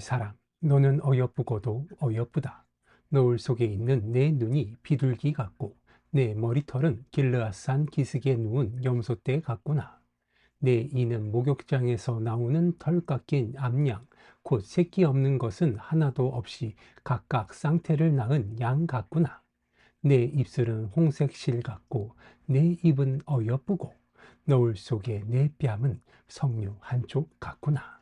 사랑, 너는 어여쁘고도 어여쁘다. 노을 속에 있는 내 눈이 비둘기 같고 내 머리털은 길르앗산 기슭에 누운 염소떼 같구나. 내 이는 목욕장에서 나오는 털 깎인 암양, 곧 새끼 없는 것은 하나도 없이 각각 쌍태를 낳은 양 같구나. 내 입술은 홍색 실 같고 내 입은 어여쁘고 너울 속에 내 뺨은 석류 한쪽 같구나.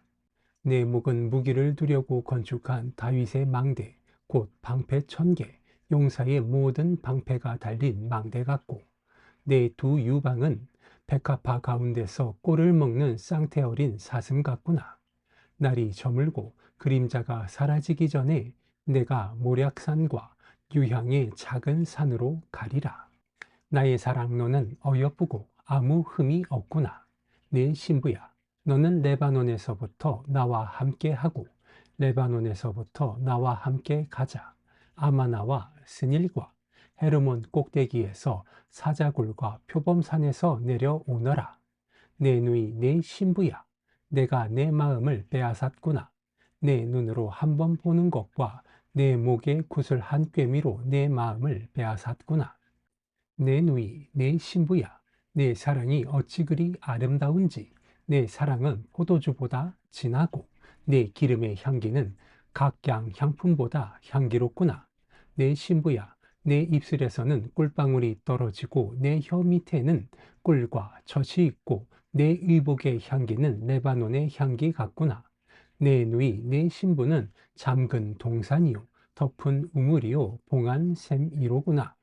내 목은 무기를 두려고 건축한 다윗의 망대, 곧 방패 천개, 용사의 모든 방패가 달린 망대 같고 내 두 유방은 백합화 가운데서 꼴을 먹는 쌍태 어린 사슴 같구나. 날이 저물고 그림자가 사라지기 전에 내가 모략산과 유향의 작은 산으로 가리라. 나의 사랑 너는 어여쁘고 아무 흠이 없구나. 내 신부야, 너는 레바논에서부터 나와 함께 하고 레바논에서부터 나와 함께 가자. 아마나와 스닐과 헤르몬 꼭대기에서 사자굴과 표범산에서 내려오너라. 내 누이 내 신부야. 내가 내 마음을 빼앗았구나. 내 눈으로 한 번 보는 것과 내 목에 구슬 한 꿰미로 내 마음을 빼앗았구나. 내 누이 내 신부야. 내 사랑이 어찌 그리 아름다운지 내 사랑은 포도주보다 진하고 내 기름의 향기는 각양 향품보다 향기롭구나. 내 신부야, 내 입술에서는 꿀방울이 떨어지고 내 혀 밑에는 꿀과 젖이 있고 내 의복의 향기는 레바논의 향기 같구나. 내 누이, 내 신부는 잠근 동산이요, 덮은 우물이요, 봉한 샘이로구나.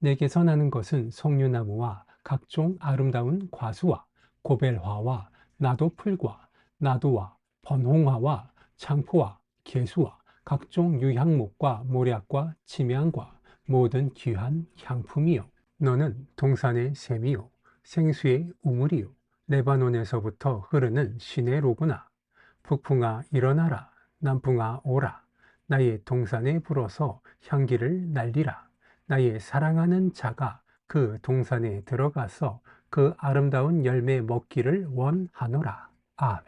내게서 나는 것은 석류나무와 각종 아름다운 과수와 고벨화와 나도풀과 나도와 번홍화와 창포와 개수와 각종 유향목과 모략과 침향과 모든 귀한 향품이요. 너는 동산의 샘이요. 생수의 우물이요. 레바논에서부터 흐르는 시내로구나. 북풍아 일어나라. 남풍아 오라. 나의 동산에 불어서 향기를 날리라. 나의 사랑하는 자가 그 동산에 들어가서 그 아름다운 열매 먹기를 원하노라. 아멘.